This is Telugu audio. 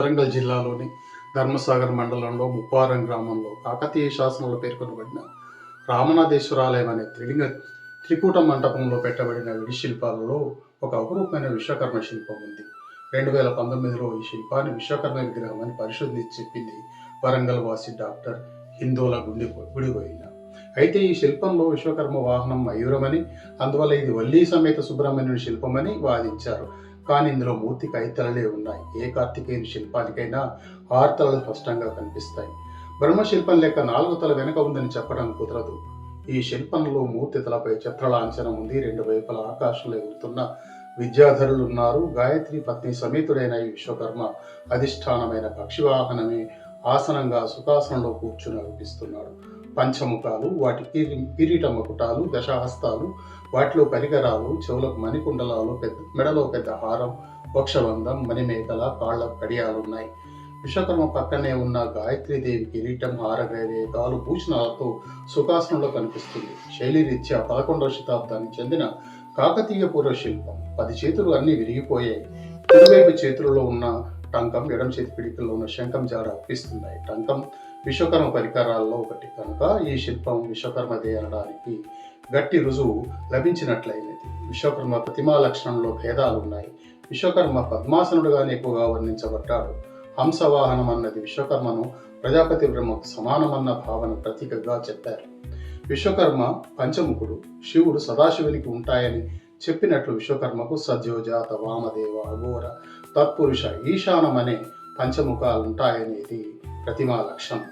వరంగల్ జిల్లాలోని ధర్మసాగర్ మండలంలో ముప్పారం గ్రామంలో కాకతీయ శాసనంలో పేర్కొనబడిన రామనాథేశ్వరాలయం అనే త్రిలింగ త్రికూట మంటపంలో పెట్టబడిన విడి శిల్పాలలో ఒక అపురూపమైన విశ్వకర్మ శిల్పం ఉంది. రెండు వేల పంతొమ్మిదిలో ఈ శిల్పాన్ని విశ్వకర్మ విగ్రహం అని పరిశోధించి చెప్పింది వరంగల్ వాసి డాక్టర్ హిందోల గుండి గుడిపోయిన అయితే ఈ శిల్పంలో విశ్వకర్మ వాహనం మయూరమని అందువల్ల ఇది వల్లీ సమేత సుబ్రహ్మణ్యుని శిల్పమని వాదించారు. కానీ ఇందులో మూర్తికి ఐదు ఉన్నాయి. ఏ కార్తికేయుని శిల్పానికైనా ఆరు తలలు స్పష్టంగా కనిపిస్తాయి. బ్రహ్మశిల్పం లెక్క నాలుగు తల వెనుక ఉందని చెప్పడం కుదరదు. ఈ శిల్పంలో మూర్తి తలపై చిత్రలాంఛనం ఉంది. రెండు వైపుల ఆకాశంలో ఎగురుతున్న విద్యాధరులు ఉన్నారు. గాయత్రి పత్ని సమేతుడైన ఈ విశ్వకర్మ అధిష్టానమైన పక్షివాహనమే ఆసనంగా సుఖాసనంలో కూర్చుని అనిపిస్తున్నాడు పంచముఖాలు వాటి కిరి కిరీట మకుటాలు దశహస్తాలు వాటిలో పరికరాలు చెవులకు మణికుండలాలు పెద్ద మెడలో పెద్ద హారం వక్షబంధం మణిమేకల కాళ్ళ కడియాలు ఉన్నాయి విశ్వకర్మ పక్కనే ఉన్న గాయత్రీదేవి కిరీటం హారగ్రవేగాలు భూషణాలతో సుఖాసనంలో కనిపిస్తుంది. శైలిరీత్యా పదకొండవ శతాబ్దానికి చెందిన కాకతీయ పూర్వ శిల్పం పది చేతులు అన్ని విరిగిపోయాయి. కుడివైపు చేతులలో ఉన్న టంకం ఎడం చేతి పిడికల్లో ఉన్న శంఖం జాడ అర్పిస్తున్నాయి. టంకం విశ్వకర్మ పరికరాల్లో ఒకటి. కనుక ఈ శిల్పం విశ్వకర్మదే అనడానికి గట్టి రుజువు లభించినట్లయినది. విశ్వకర్మ ప్రతిమా లక్షణంలో భేదాలు ఉన్నాయి విశ్వకర్మ పద్మాసనుడుగానే ఎక్కువగా వర్ణించబడ్డాడు. హంసవాహనం అన్నది విశ్వకర్మను ప్రజాపతి బ్రహ్మకు సమానమన్న భావన ప్రతీకగా చెప్పారు. విశ్వకర్మ పంచముఖుడు శివుడు సదాశివునికి ఉంటాయని చెప్పినట్లు విశ్వకర్మకు సద్యోజాత వామదేవ అఘోర తత్పురుష ఈశానం అనే పంచముఖాలు ఉంటాయనేది ప్రతిమా లక్షణం.